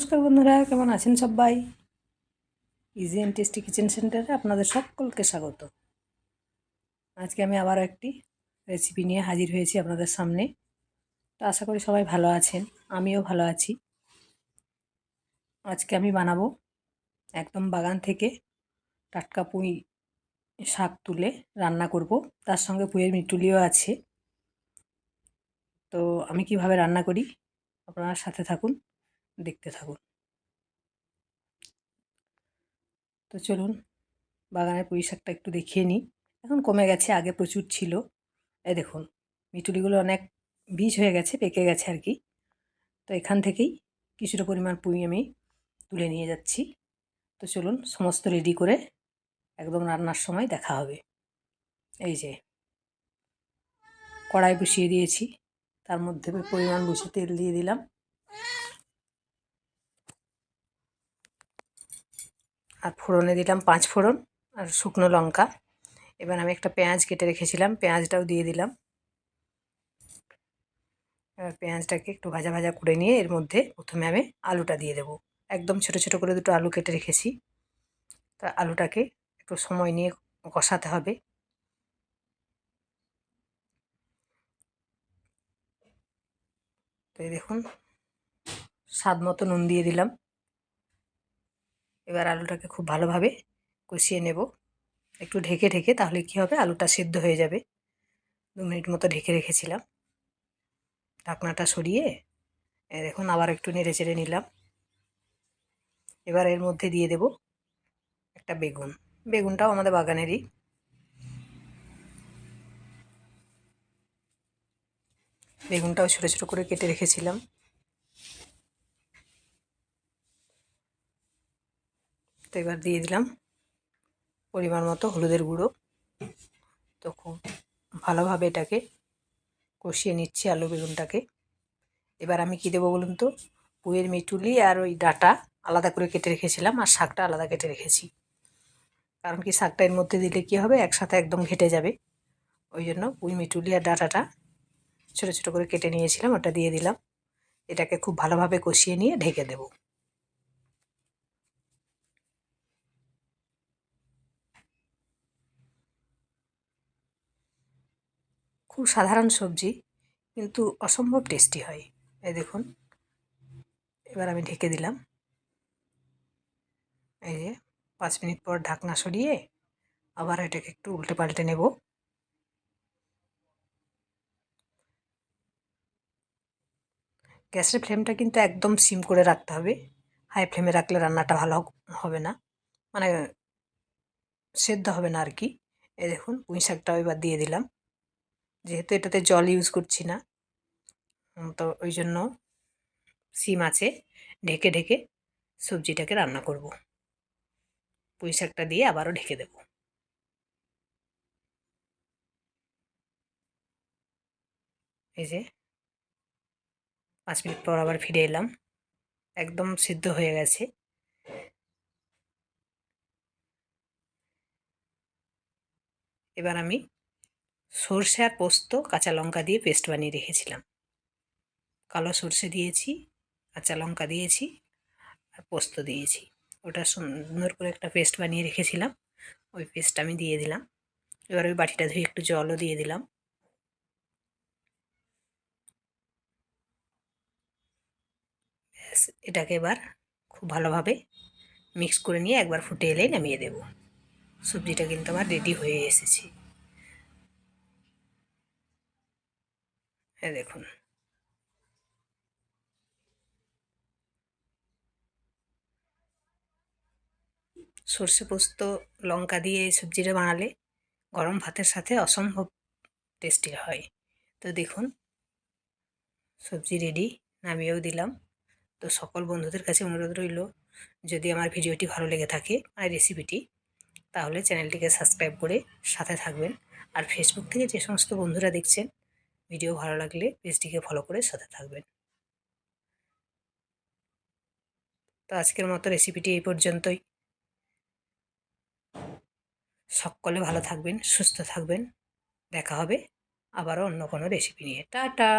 নমস্কার বন্ধুরা, কেমন আছেন সবাই? ইজি অ্যান্ড টেস্টি কিচেন সেন্টারে আপনাদের সকলকে স্বাগত। আজকে আমি আবার একটি রেসিপি নিয়ে হাজির হয়েছি আপনাদের সামনে। তো আশা করি সবাই ভালো আছেন, আমিও ভালো আছি। আজকে আমি বানাবো একদম বাগান থেকে টাটকা পুঁই শাক তুলে রান্না করব। তার সঙ্গে পুঁয়ের মিটুলিও আছে। তো আমি কীভাবে রান্না করি, আপনারা সাথে থাকুন। দেখতে থাকুন। তো চলুন, বাগানের পুঁই শাকটা একটু দেখিয়ে নিই। এখন কমে গেছে, আগে প্রচুর ছিল। এই দেখুন মিটুলিগুলো অনেক বীজ হয়ে গেছে, পেকে গেছে আর কি। তো এখান থেকেই কিছুটা পরিমাণ পুঁই আমি তুলে নিয়ে যাচ্ছি। তো চলুন, সমস্ত রেডি করে একদম রান্নার সময় দেখা হবে। এই যে, কড়াই বসিয়ে দিয়েছি। তার মধ্যে পরিমাণ বসে তেল দিয়ে দিলাম। আর ফোড়নে দিলাম পাঁচ ফোড়ন আর শুকনো লঙ্কা। এবার আমি একটা পেঁয়াজ কেটে রেখেছিলাম, পেঁয়াজটাও দিয়ে দিলাম। এবার পেঁয়াজটাকে একটু ভাজা ভাজা করে নিয়ে এর মধ্যে প্রথমে আমি আলুটা দিয়ে দেবো। একদম ছোট ছোট করে দুটো আলু কেটে রেখেছি। তা আলুটাকে একটু সময় নিয়ে কষাতে হবে। তো দেখুন, স্বাদ মতো নুন দিয়ে দিলাম। এবার আলুটাকে খুব ভালোভাবে কষিয়ে নেব। একটু ঢেকে ঢেকে তাহলে কী হবে? আলুটা সিদ্ধ হয়ে যাবে। দু মিনিট মতো ঢেকে রেখেছিলাম। ঢাকনাটা সরিয়ে দেখুন আবার একটু নেড়ে চেড়ে নিলাম। এবার এর মধ্যে দিয়ে দেব একটা বেগুন। বেগুনটাও আমাদের বাগানেরই। বেগুনটাও ছোটো ছোটো করে কেটে রেখেছিলাম। তো এবার দিয়ে দিলাম পরিমাণ মতো হলুদের গুঁড়ো। তো খুব ভালোভাবে এটাকে কষিয়ে নিচ্ছি আলু বেগুনটাকে। এবার আমি কী দেবো বলুন তো? পুয়ের মিটুলি আর ওই ডাটা আলাদা করে কেটে রেখেছিলাম আর শাকটা আলাদা কেটে রেখেছি। কারণ কি শাকটা এর মধ্যে দিলে কী হবে? একসাথে একদম ঘেটে যাবে। ওই জন্য পুঁই মিটুলি আর ডাটাটা ছোটো ছোটো করে কেটে নিয়েছিলাম, ওটা দিয়ে দিলাম। এটাকে খুব ভালোভাবে কষিয়ে নিয়ে ঢেকে দেবো। খুব সাধারণ সবজি, কিন্তু অসম্ভব টেস্টি হয়। এই দেখুন, এবার আমি ঢেকে দিলাম। এই যে, পাঁচ মিনিট পর ঢাকনা সরিয়ে আবার এটাকে একটু উল্টে পাল্টে নেব। গ্যাসের ফ্লেমটা কিন্তু একদম সিম করে রাখতে হবে। হাই ফ্লেমে রাখলে রান্নাটা ভালো হবে না। মানে সেদ্ধ হবে না আর কি। এই দেখুন, পুঁই শাকটাও এবার দিয়ে দিলাম। যেহেতু এটাতে জল ইউজ করছি না তো ওই জন্য সিম আছে, ঢেকে ঢেকে সবজিটাকে রান্না করব। পুঁই শাকটা দিয়ে আবারও ঢেকে দেব। এই যে পাঁচ মিনিট পর আবার ফিরে এলাম, একদম সিদ্ধ হয়ে গেছে। এবার আমি সর্ষে আর পোস্ত, কাঁচা লঙ্কা দিয়ে পেস্ট বানিয়ে রেখেছিলাম। কালো সর্ষে দিয়েছি, কাঁচা লঙ্কা দিয়েছি আর পোস্ত দিয়েছি। ওটা সুন্দর করে একটা পেস্ট বানিয়ে রেখেছিলাম। ওই পেস্ট আমি দিয়ে দিলাম। এবার ওই বাটিটা ধুয়ে একটু জলও দিয়ে দিলাম। এটাকে এবার খুব ভালোভাবে মিক্স করে নিয়ে একবার ফুটে এলেই নামিয়ে দেব। সবজিটা কিন্তু আমার রেডি হয়ে এসেছে। হ্যাঁ দেখুন। সর্ষে পোস্ত, লঙ্কা দিয়ে এই সবজিটা বানালে গরম ভাতের সাথে অসম্ভব টেস্টি হয়। তো দেখুন, সবজি রেডি নামিয়েও দিলাম। তো সকল বন্ধুদের কাছে অনুরোধ রইল, যদি আমার ভিডিওটি ভালো লেগে থাকে আর রেসিপিটি তাহলে চ্যানেলটিকে সাবস্ক্রাইব করে সাথে থাকবেন। আর ফেসবুক থেকে যে সমস্ত বন্ধুরা দেখছেন ভিডিও ভালো লাগলে পেজটিকে ফলো করে সাথে থাকবেন। তো আজকের মতো রেসিপিটি এই পর্যন্তই। সকলে ভালো থাকবেন, সুস্থ থাকবেন। দেখা হবে আবারও অন্য কোনো রেসিপি নিয়ে। টাটা!